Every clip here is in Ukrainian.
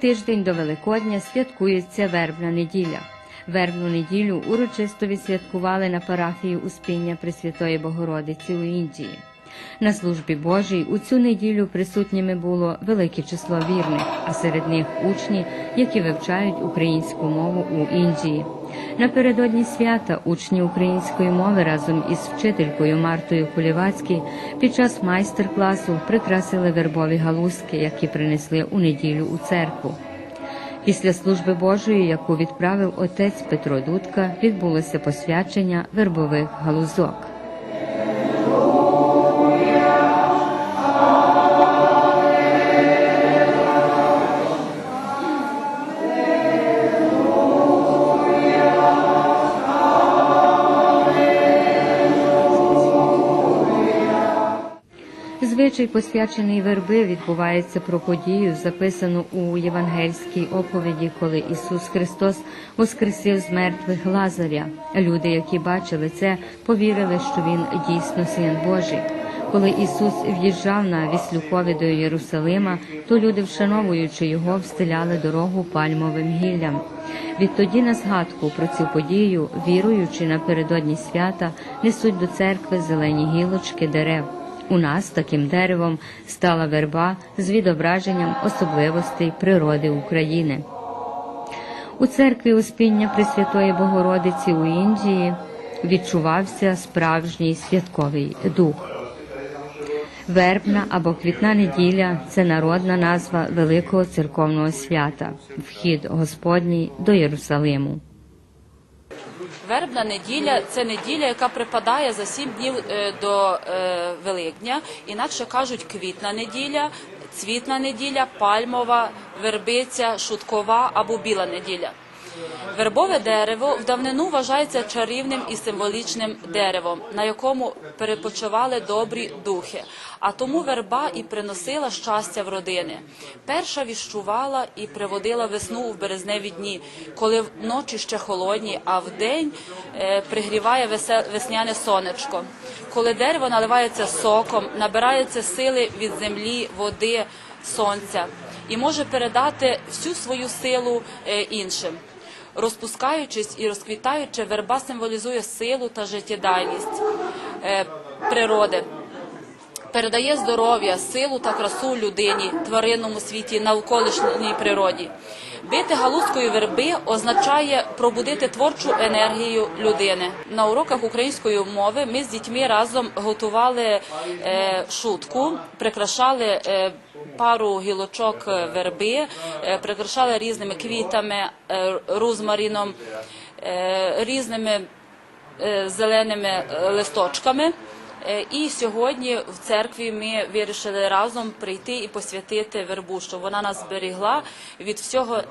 тиждень до Великодня святкується вербна неділя. Вербну неділю урочисто відсвяткували на парафії Успіння Пресвятої Богородиці у Індії. На службі Божій у цю неділю присутніми було велике число вірних, а серед них учні, які вивчають українську мову у Індії. Напередодні свята учні української мови разом із вчителькою Мартою Кулівацький під час майстер-класу прикрасили вербові галузки, які принесли у неділю у церкву. Після служби Божої, яку відправив отець Петро Дудка, відбулося посвячення вербових галузок. Звичай посвячений верби відбувається про подію, записану у євангельській оповіді, коли Ісус Христос воскресив з мертвих Лазаря. Люди, які бачили це, повірили, що він дійсно син Божий. Коли Ісус в'їжджав на Віслюкові до Єрусалима, то люди, вшановуючи його, встиляли дорогу пальмовим гіллям. Відтоді на згадку про цю подію, віруючи напередодні свята, несуть до церкви зелені гілочки дерев. У нас таким деревом стала верба з відображенням особливостей природи України. У церкві Успіння Пресвятої Богородиці у Індії відчувався справжній святковий дух. Вербна або квітна неділя це народна назва великого церковного свята, вхід Господній до Єрусалиму. Вербна неділя це неділя, яка припадає за сім днів е, до е, Великдня. Інакше кажуть квітна неділя, цвітна неділя, пальмова, вербиця, шуткова або біла неділя. Вербове дерево в давнину вважається чарівним і символічним деревом, на якому перепочивали добрі духи. А тому верба і приносила щастя в родини. Перша віщувала і приводила весну в березневі дні, коли вночі ще холодні, а вдень е, пригріває весняне сонечко. Коли дерево наливається соком, набирається сили від землі, води, сонця і може передати всю свою силу е, іншим. Розпускаючись і розквітаючи, верба символізує силу та життєдайність е, природи. Передає здоров'я, силу та красу людині, тваринному світі, навколишній природі. Бити галузкою верби означає пробудити творчу енергію людини. На уроках української мови ми з дітьми разом готували е, шутку, прикрашали е, пару гілочок е, верби, е, прикрашали різними квітами, е, розмаріном, різними зеленими листочками. І сьогодні в церкві ми вирішили разом прийти і посвятити вербу, щоб вона нас зберігла від всього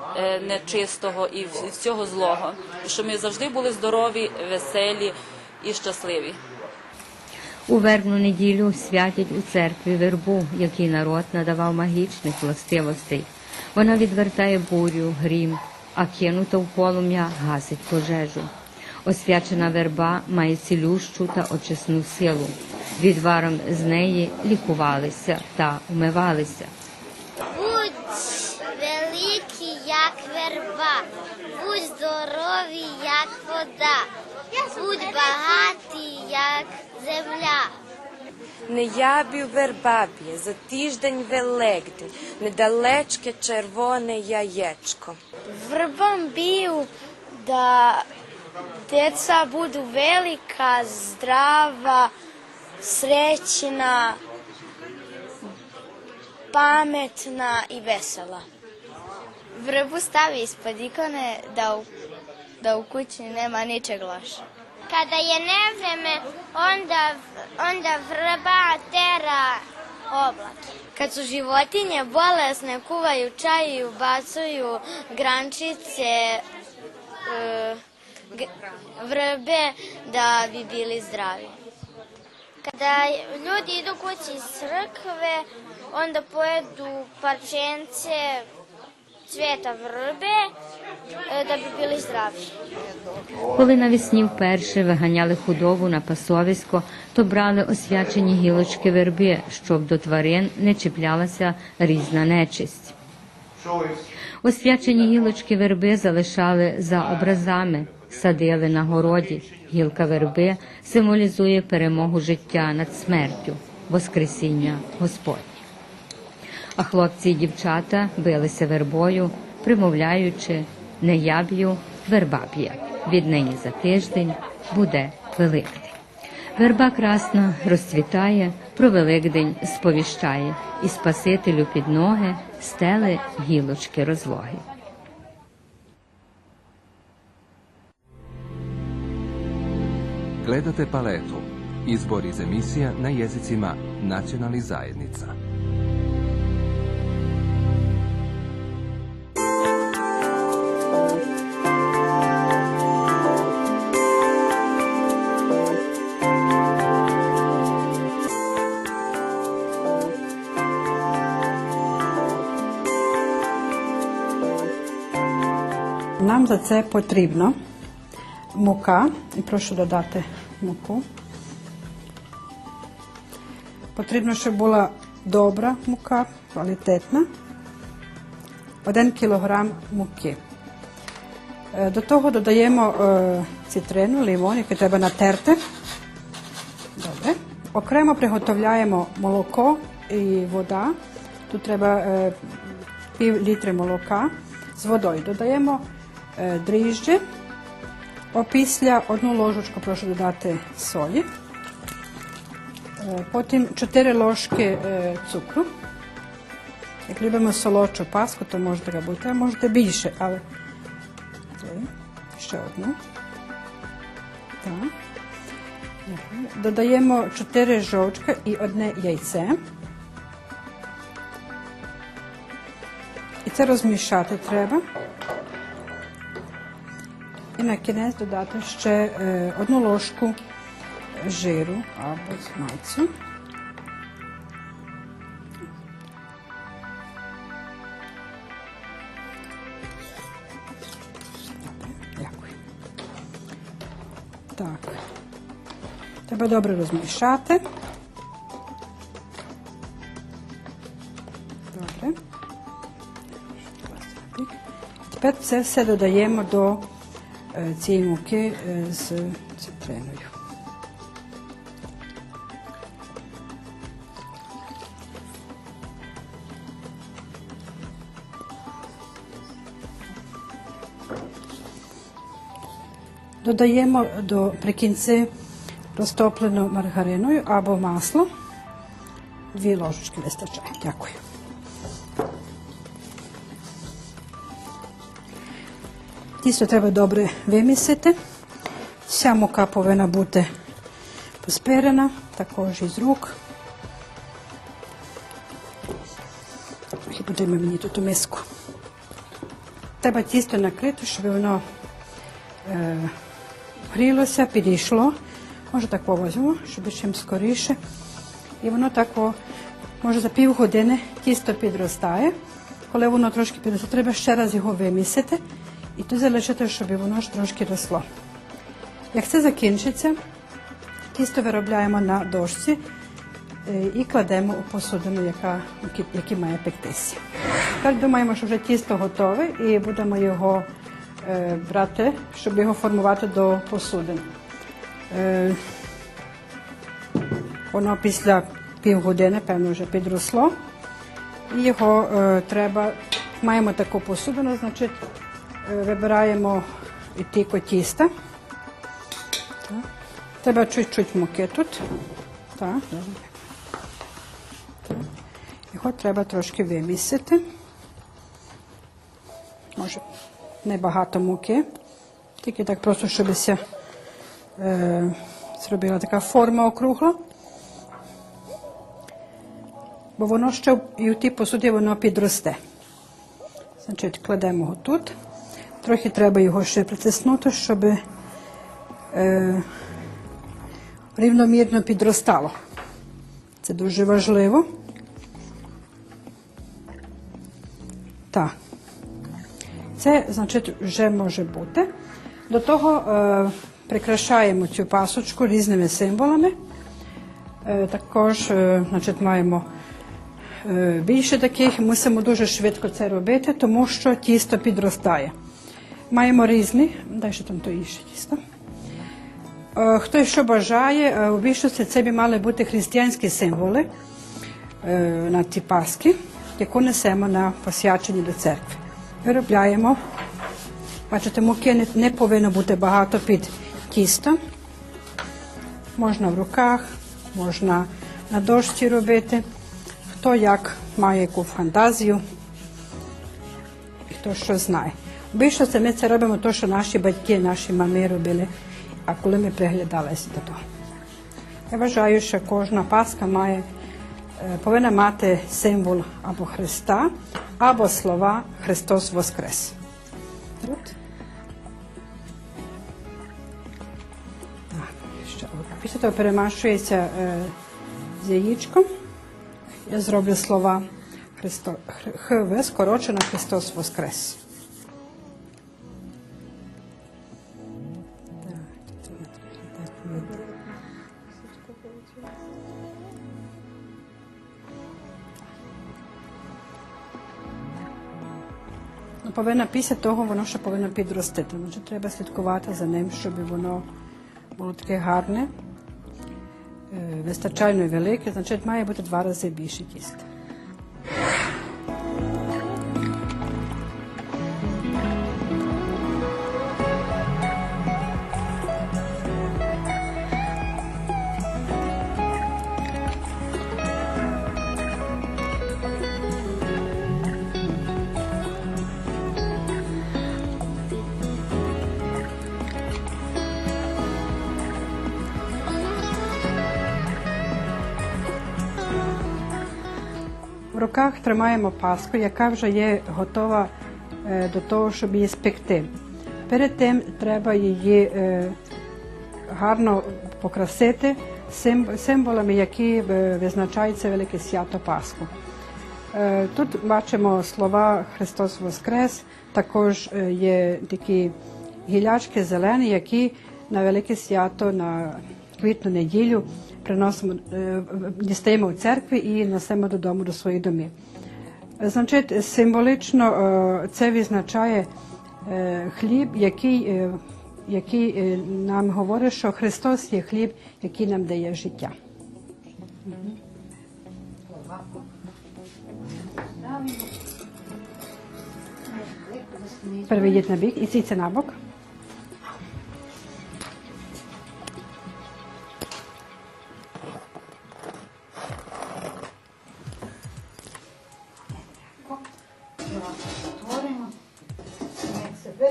нечистого і всього злого, щоб ми завжди були здорові, веселі і щасливі. У вербну неділю святять у церкві вербу, який народ надавав магічних властивостей. Вона відвертає бурю, грім, а кинута в полум'я гасить пожежу. Освячена верба має цілющу та очисну силу. Відваром з неї лікувалися та умивалися. Будь великі, як верба, будь здорові, як вода, будь багаті, як земля. Не ябі вербабі, за тиждень Великдень, недалечке червоне яєчко. Vrbom bil, da deca budu velika, zdrava, srećna, pametna i vesela. Vrbu stavi ispod ikone da u, da u kući nema ničeg loše. Kada je nevreme, onda, onda vrba tera oblake. Kad su životinje bolesne, kuvaju čaj i ubacuju grančice, e, vrbe da bi bili zdravi. Kada ljudi idu kući iz crkve, onda pojedu parčence cvjeta vrbe e, da bi bili zdravi. Коли навесні вперше виганяли худобу на пасовисько, то брали освячені гілочки верби, щоб до тварин не чіплялася різна нечисть. Освячені гілочки верби залишали за образами, садили на городі. Гілка верби символізує перемогу життя над смертю, Воскресіння Господнє. А хлопці і дівчата билися вербою, примовляючи не я б'ю, верба б'є. Віднині за тиждень буде Великдень. Верба красна розцвітає, про Великдень сповіщає, і Спасителю під ноги стели гілочки розлоги. Gledate paletu. Izbor iz emisija na jezicima nacionalnih zajednica. Нам за це потрібно мука, і прошу додати муку. Потрібно, щоб була добра мука, квалітетна. Один кілограм муки. Е, До того додаємо е, цитрину, лимон, який треба натерти. Добре. Окремо приготовляємо молоко і вода. Тут треба е, пів літри молока з водою. Додаємо дріжджі. Опісля одну ложечку прошу додати солі. Е, Потім 4 ложки е, цукру. Як любимо солодшу паску, то можете робити, а можете більше, але ще одну. Так. Додаємо 4 жовчка і одне яйце. І це розмішати треба. На кінець додати ще е, одну ложку жиру або смальцю. Дякую. Так. Треба добре розмішати. Добре. Тепер це все додаємо до цієї муки е, з цитриною. Додаємо до прикінці розтоплену маргариною або масло. Дві ложечки вистачає. Дякую. Тісто треба добре вимісити. Вся мука повинна бути поспирена, також із рук. І будемо мені тут у миску. Треба тісто накрити, щоб воно е, грілося, підійшло. Може так повозимо, щоб чим скоріше. І воно так, о, може за півгодини тісто підростає. Коли воно трошки підростає, треба ще раз його вимісити і тут залишити, щоб воно ж трошки росло. Як це закінчиться, тісто виробляємо на дошці е, і кладемо у посудину, яка, які має пектися. Тепер думаємо, що вже тісто готове і будемо його е, брати, щоб його формувати до посудин. Е, воно після півгодини, певно, вже підросло. І його е, треба, маємо таку посудину, значить, вибираємо тільки тіста. Так. Треба чуть-чуть муки тут. Так. Його треба трошки вимісити. Може, небагато муки. Тільки так просто, щоб е, зробила така форма округла. Бо воно ще і в тій посуді воно підросте. Значить, кладемо його тут. Трохи треба його ще притиснути, щоб е, рівномірно підростало. Це дуже важливо. Так. Це, значить, вже може бути. До того е, прикрашаємо цю пасочку різними символами. Е, також е, значить, маємо е, більше таких, мусимо дуже швидко це робити, тому що тісто підростає. Маємо різні, дай ще там то інше тісто. Е, Хто що бажає, е, у більшості це б мали бути християнські символи е, на ті паски, яку несемо на посвячення до церкви. Виробляємо. Бачите, муки не повинно бути багато під тісто. Можна в руках, можна на дошці робити. Хто як має яку фантазію, хто що знає. В більшості ми це робимо, то, що наші батьки, наші мами робили, а коли ми приглядалися до того. Я вважаю, що кожна паска має, повинна мати символ або Христа, або слова Христос Воскрес. Ще. Після того перемашується з яєчком. Я зроблю слова Христо, Хр- ХВ, скорочено Христос Воскрес. Повинна після того воно ще повинно підростити. Значить, треба слідкувати за ним, щоб воно було таке гарне, е, вистачально велике, значить має бути два рази більше тіста. Руках тримаємо паску, яка вже є готова е, до того, щоб її спекти. Перед тим треба її е, гарно покрасити символами, які е, визначають це велике свято Пасху. Тут бачимо слова Христос Воскрес, також є такі гілячки зелені, які на велике свято, на квітну неділю приносимо, е, дістаємо в церкві і несемо додому до своїх домів. Значить, символічно е, це відзначає е, хліб, який, який нам говорить, що Христос є хліб, який нам дає життя. Переведіть на бік і сіться на бок.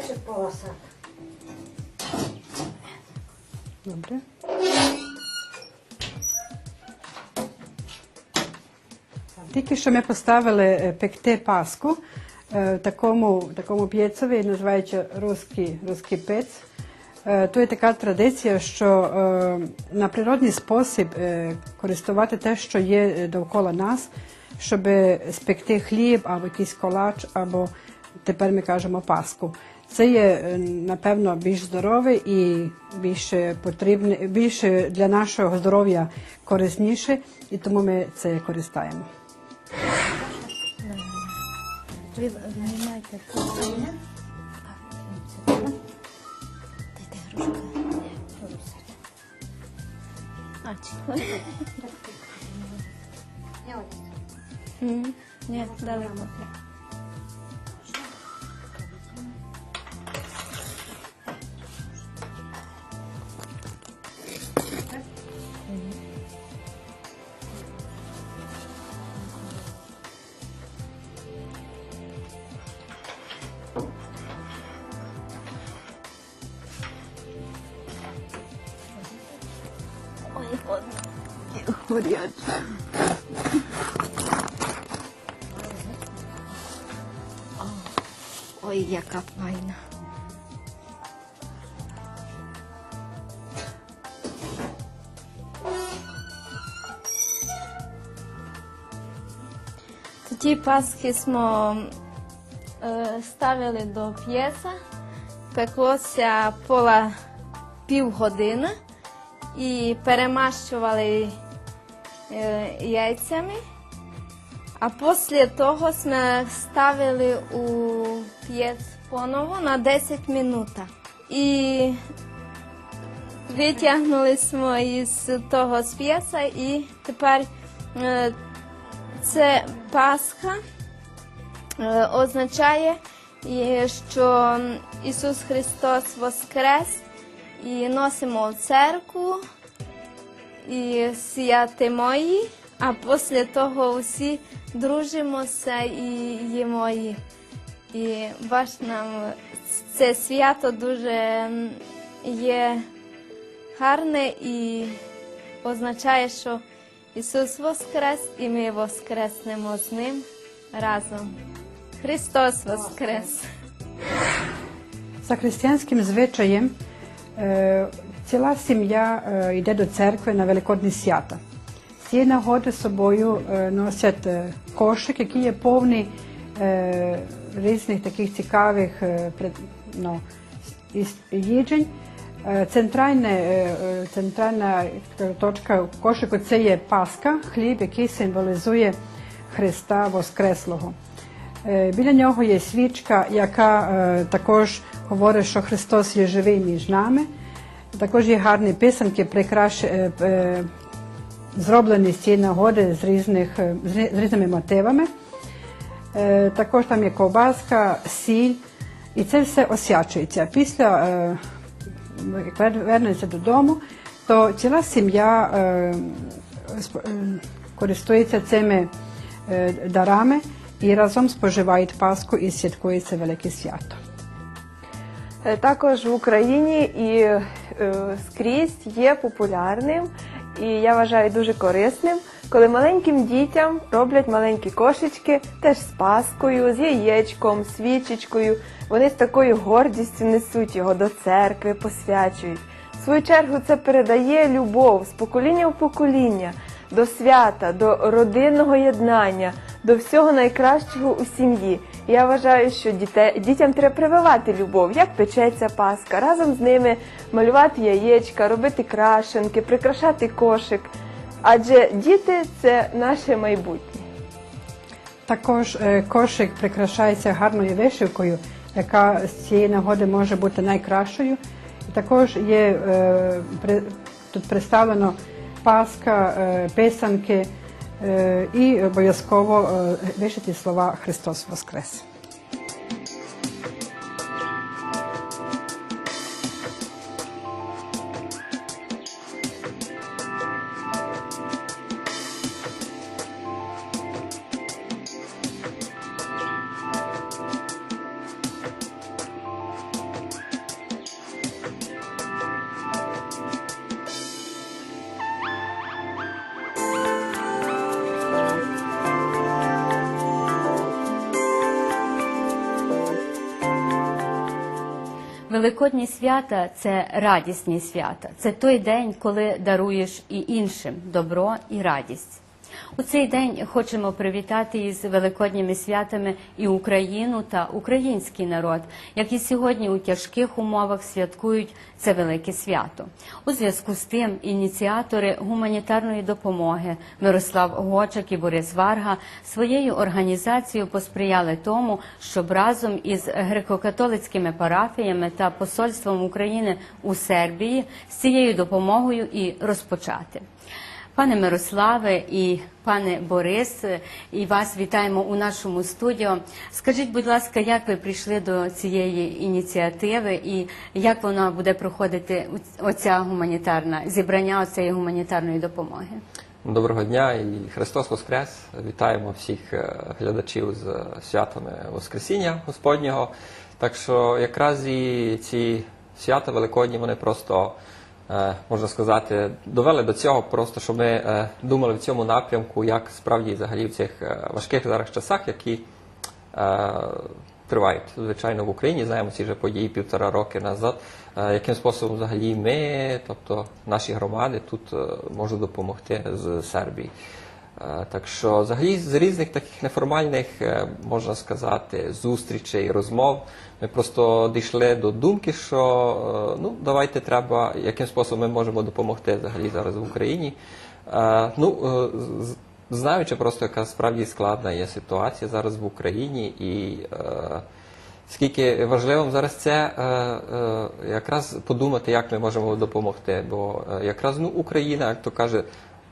Це вичерпалося. Добре. Тільки що ми поставили е, пекти паску е, в такому, такому п'єцові, називається русський, русський пець. Е, То є така традиція, що на природний спосіб користувати те, що є довкола нас, щоб спекти хліб або якийсь колач, або тепер ми кажемо паску. Це є, е, напевно, більш здорове і більш потрібне, більш для нашого здоров'я корисніше, і тому ми це користаємо. Ні, далеко. Ой, яка файна. Ті паски smo е, ставили до п'єса, пеклося пола півгодини і перемащували е, яйцями. А після того ми ставили у п'єц поново на 10 минут. І витягнули ми із того з п'єса і тепер е, це Пасха е, означає, що Ісус Христос воскрес і носимо в церкву і святимо її, а після того всі дружимося і їмо її. І бач нам це свято дуже є гарне і означає, що Ісус воскрес і ми воскреснемо з Ним разом. Христос воскрес! За християнським звичаєм е, ціла сім'я е, йде до церкви на Великодні свята. З цієї нагоди з собою е, носять кошик, який є повний різних таких цікавих ну, їджень. Центральне, центральна точка в кошику це є Пасха, хліб, який символізує Христа Воскреслого. Біля нього є свічка, яка також говорить, що Христос є живий між нами. Також є гарні писанки, прикраш... зроблені з цієї нагоди з, різних, з різними мотивами. Також там є ковбаска, сіль, і це все освячується. Після, як вернеться додому, то ціла сім'я користується цими дарами і разом споживають Пасху і святкується велике свято. Також в Україні і скрізь є популярним і я вважаю дуже корисним, коли маленьким дітям роблять маленькі кошечки, теж з паскою, з яєчком, свічечкою. Вони з такою гордістю несуть його до церкви, посвячують. В свою чергу це передає любов з покоління в покоління до свята, до родинного єднання, до всього найкращого у сім'ї. Я вважаю, що діте- дітям треба прививати любов, як печеться паска, разом з ними малювати яєчка, робити крашенки, прикрашати кошик. Адже діти це наше майбутнє. Також е, кошик прикрашається гарною вишивкою, яка з цієї нагоди може бути найкращою. Також є е, тут представлено паска, е, писанки і обов'язково вишиті слова Христос Воскрес. Великодні свята це радісні свята. Це той день, коли даруєш і іншим добро і радість. У цей день хочемо привітати із великодніми святами і Україну та український народ, які сьогодні у тяжких умовах святкують це велике свято. У зв'язку з тим ініціатори гуманітарної допомоги Мирослав Гочак і Борис Варга своєю організацією посприяли тому, щоб разом із греко-католицькими парафіями та посольством України у Сербії з цією допомогою і розпочати. Пане Мирославе і пане Борис, і вас вітаємо у нашому студіо. Скажіть, будь ласка, як ви прийшли до цієї ініціативи і як вона буде проходити оця гуманітарна зібрання цієї гуманітарної допомоги? Доброго дня і Христос Воскрес! Вітаємо всіх е, глядачів з святами Воскресіння Господнього. Так що якраз і ці свята Великодні вони просто можна сказати, довели до цього, просто щоб ми е, думали в цьому напрямку, як справді взагалі в цих е, важких зараз часах, які е, тривають, звичайно, в Україні, знаємо ці вже події півтора роки назад, е, яким способом взагалі ми, тобто наші громади, тут е, можуть допомогти з Сербії. Е, Так що, взагалі, з різних таких неформальних, е, можна сказати, зустрічей, розмов, ми просто дійшли до думки, що е, ну, давайте треба, яким способом ми можемо допомогти взагалі зараз в Україні. Ну, знаючи просто, яка справді складна є ситуація зараз в Україні, і скільки важливим зараз це якраз подумати, як ми можемо допомогти. Бо якраз ну, Україна, як то каже,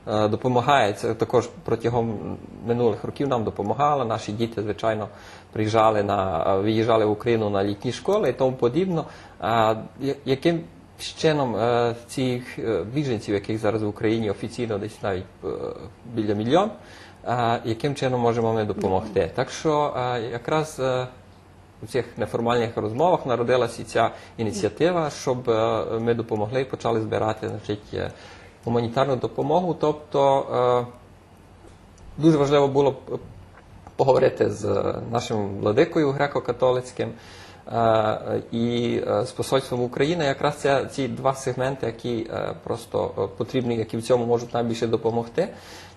допомагає. Це також протягом минулих років нам допомагала. Наші діти, звичайно, приїжджали на е, виїжджали в Україну на літні школи і тому подібно. Яким чином е, цих е, біженців, яких зараз в Україні офіційно десь навіть е, біля мільйон, е, яким чином можемо ми допомогти? Так що е, якраз. е, у цих неформальних розмовах народилася ця ініціатива, щоб е, ми допомогли і почали збирати значить, е, гуманітарну допомогу. Тобто е, дуже важливо було поговорити з нашим владикою греко-католицьким і е, з посольством України. Якраз це ці два сегменти, які е, просто е, потрібні, які в цьому можуть найбільше допомогти.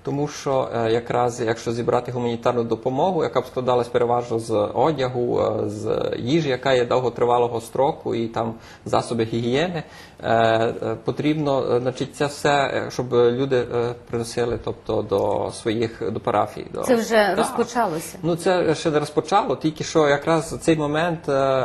Тому що е, якраз якщо зібрати гуманітарну допомогу, яка б складалась переважно з одягу, е, з їжі, яка є довготривалого строку, і там засоби гігієни, е, е, потрібно, е, значить, це все, е, щоб люди е, приносили, тобто до своїх до парафій. Це вже Так. розпочалося. Ну це ще не розпочало, тільки що якраз цей момент е, е,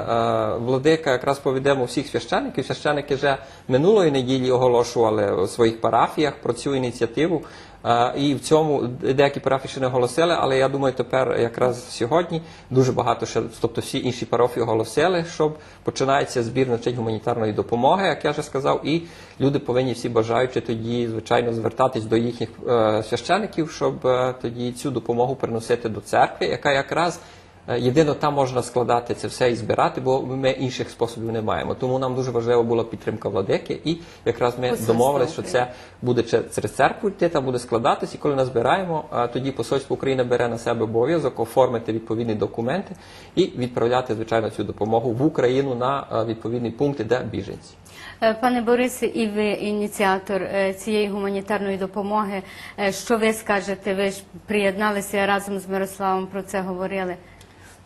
владика якраз повідомив всіх священиків. Священики вже минулої неділі оголошували у своїх парафіях про цю ініціативу. Е, І в цьому деякі парафії ще не оголосили, але я думаю, тепер якраз сьогодні дуже багато ще, тобто всі інші парафії оголосили, щоб починається збір значить, гуманітарної допомоги, як я вже сказав, і люди повинні всі бажаючи тоді, звичайно, звертатись до їхніх е, священиків, щоб е, тоді цю допомогу приносити до церкви, яка якраз е, єдино там можна складати це все і збирати, бо ми інших способів не маємо. Тому нам дуже важлива була підтримка владики, і якраз ми домовились, що це буде че- через церкву йти, там буде складатись, і коли назбираємо, а тоді посольство України бере на себе обов'язок оформити відповідні документи і відправляти, звичайно, цю допомогу в Україну на е, відповідні пункти, де біженці. Е, Пане Борисе, і ви ініціатор е, цієї гуманітарної допомоги. Е, Що ви скажете? Ви ж приєдналися разом з Мирославом, про це говорили.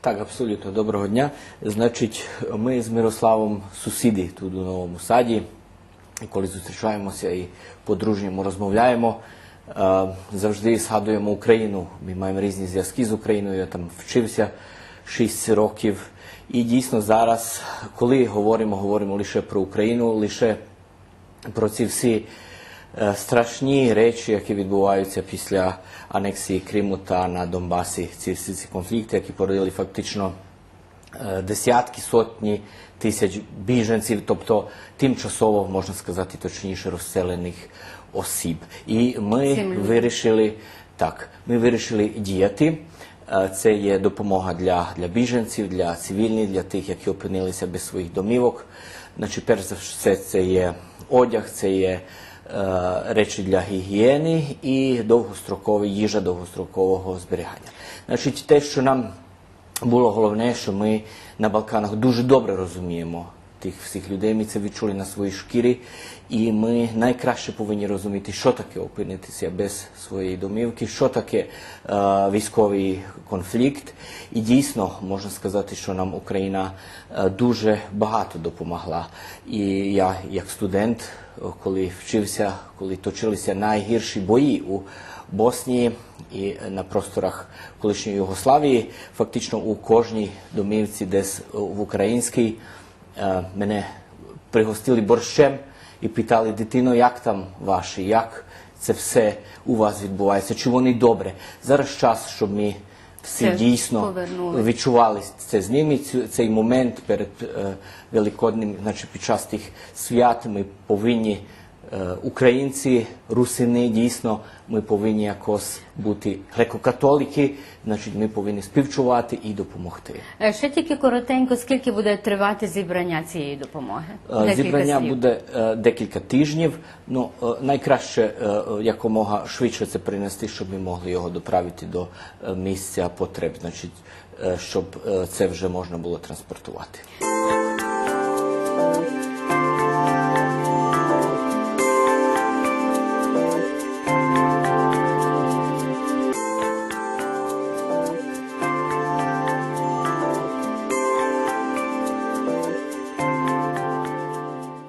Так, абсолютно. Доброго дня. Значить, ми з Мирославом сусіди тут у Новому Саді. Коли зустрічаємося і по-дружньому розмовляємо, е, завжди згадуємо Україну. Ми маємо різні зв'язки з Україною. Я там вчився 6 років. І дійсно зараз, коли говоримо, говоримо лише про Україну, лише про ці всі страшні речі, які відбуваються після анексії Криму та на Донбасі, ці всі ці конфлікти, які породили фактично е, десятки, сотні тисяч біженців, тобто тимчасово, можна сказати, точніше розселених осіб. І ми Сім вирішили так, ми вирішили діяти. Е, Це є допомога для, для біженців, для цивільних, для тих, які опинилися без своїх домівок. Значить, перш за все, це є одяг, це є е, речі для гігієни і довгострокова їжа довгострокового зберігання. Значить, те, що нам було головне, що ми на Балканах дуже добре розуміємо тих всіх людей. Ми це відчули на своїй шкірі, і ми найкраще повинні розуміти, що таке опинитися без своєї домівки, що таке е, військовий конфлікт. І дійсно можна сказати, що нам Україна е, дуже багато допомогла. І я, як студент, е, коли вчився, коли точилися найгірші бої у Боснії і на просторах колишньої Югославії, фактично у кожній домівці, десь в українській, е, мене пригостили борщем і питали, дитино, як там ваші, як це все у вас відбувається, чи вони добре. Зараз час, щоб ми всі Це дійсно повернули. відчували це з ними. Цей момент перед Великодним, значить під час тих свят ми повинні українці, русини, дійсно, ми повинні якось бути греко-католики, значить, ми повинні співчувати і допомогти. Е, Ще тільки коротенько, скільки буде тривати зібрання цієї допомоги? Е, Декілька Зібрання слів. буде е, декілька тижнів. Ну е, найкраще е, е, якомога швидше це принести, щоб ми могли його доправити до е, місця потреб, значить, е, щоб е, це вже можна було транспортувати.